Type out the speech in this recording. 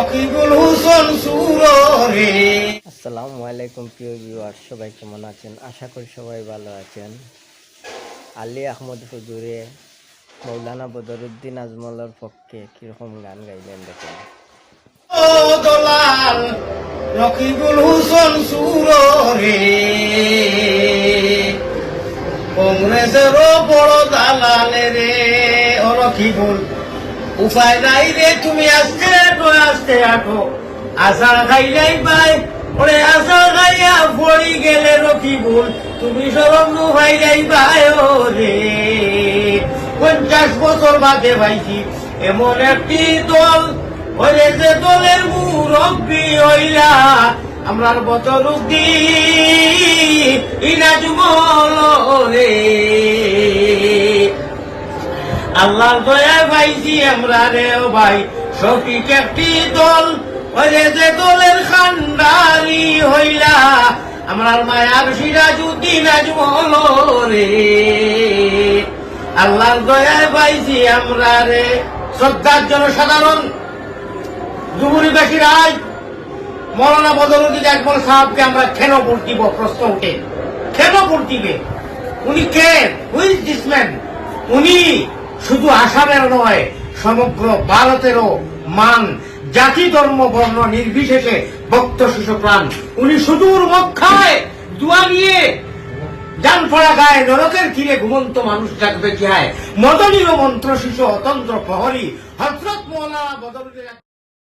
রকিবুল হুসন সুরে আসসালামু আলাইকুম প্রিয় ভিউয়ার সবাই কেমন আছেন? আশা করি সবাই ভালো আছেন। আলী আহমদ হুজুরে মৌলানা বদরুদ্দিন আজমলের পক্ষে কীরকম গান গাইলেন দেখেন। রকিবুল হুসন সুরে কংগ্রেসের বড় দালালে রে ও রকিবুল উপায় নাই রে, তুমি আজকে আটো আজকে আটো আশা খাইলাই পাই, ওরে আশা খাইয়া পড়ি গেলে রকিবুল। তুমি সরম নু ভাইলাই পাই রে পঞ্চাশ বছর বাদে ভাইছি, এমন একটি দল ওরে যে দলের মুরব্বী হইলা। আমরার বছর ইনাজুমল রে আল্লাহর দয়া পাইছি আমরা রে ও ভাই। সঠিক একটি দল, ওরে যে দলের খান্ডারি হইলা। আমরার মায়ার সিরাজুদ্দিন আজমল রে। আল্লাহর দয়া পাইছি আমরা রে। শ্রদ্ধার জনসাধারণ যুবনীবাসী রাজ মৌলানা বদরুদ্দিন একমল সাহাবকে আমরা ভোট দিব প্রশ্ন উঠে ভোট দিবে? উনি কে? হুইজ দিসম্যান উনি শুধু আসামের নয়, সমগ্র ভারতেরও মান, জাতি, ধর্ম, বর্ণ নির্বিশেষে ভক্ত শিশু প্রাণ। উনি সুদূর মক্ষায় দুয়া নিয়ে যান পড়া গায়ে নরকের ঘিরে ঘুমন্ত মানুষ ডাকবে কি হয় মদনীয় মন্ত্র শিশু অতন্ত্র প্রহরী হজরত মোলা বদরুদ্দিন